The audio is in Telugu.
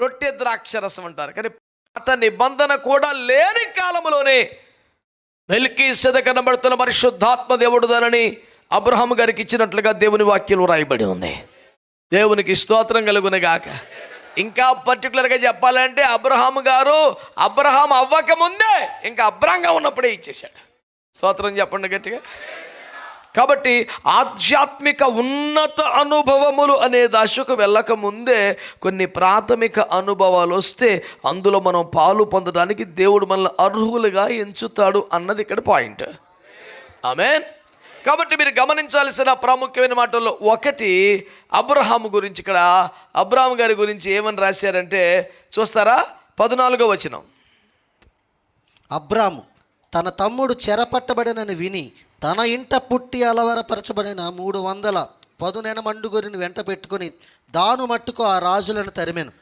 రొట్టె ద్రాక్షరసం అంటారు. కానీ పాత నిబంధన కూడా లేని కాలంలోనే మెల్కి సెద కనబడుతున్న పరిశుద్ధాత్మ దేవుడుదనని అబ్రహం గారికి ఇచ్చినట్లుగా దేవుని వాక్యం రాయబడి ఉంది. దేవునికి స్తోత్రం కలుగును గాక. ఇంకా పర్టికులర్గా చెప్పాలంటే అబ్రహాం గారు అబ్రహాం అవ్వకముందే ఇంకా అబ్రాంగా ఉన్నప్పుడే ఇచ్చేశాడు. స్తోత్రం చెప్పండి గట్టిగా. కాబట్టి ఆధ్యాత్మిక ఉన్నత అనుభవములు అనే దశకు వెళ్ళక ముందే కొన్ని ప్రాథమిక అనుభవాలు వస్తే అందులో మనం పాలు పొందడానికి దేవుడు మనల్ని అర్హులుగా ఎంచుతాడు అన్నది ఇక్కడ పాయింట్. ఆమెన్. కాబట్టి మీరు గమనించాల్సిన ప్రాముఖ్యమైన మాటల్లో ఒకటి అబ్రహాం గురించి ఇక్కడ అబ్రహాం గారి గురించి ఏమని రాశారంటే చూస్తారా? పద్నాలుగో వచనం. అబ్రాము తన తమ్ముడు చెరపట్టబడినని విని తన ఇంట పుట్టి అలవరపరచబడిన మూడు వందల పదునెన మండుగొరిని వెంట పెట్టుకుని దాను మట్టుకు ఆ రాజులను తరిమెను.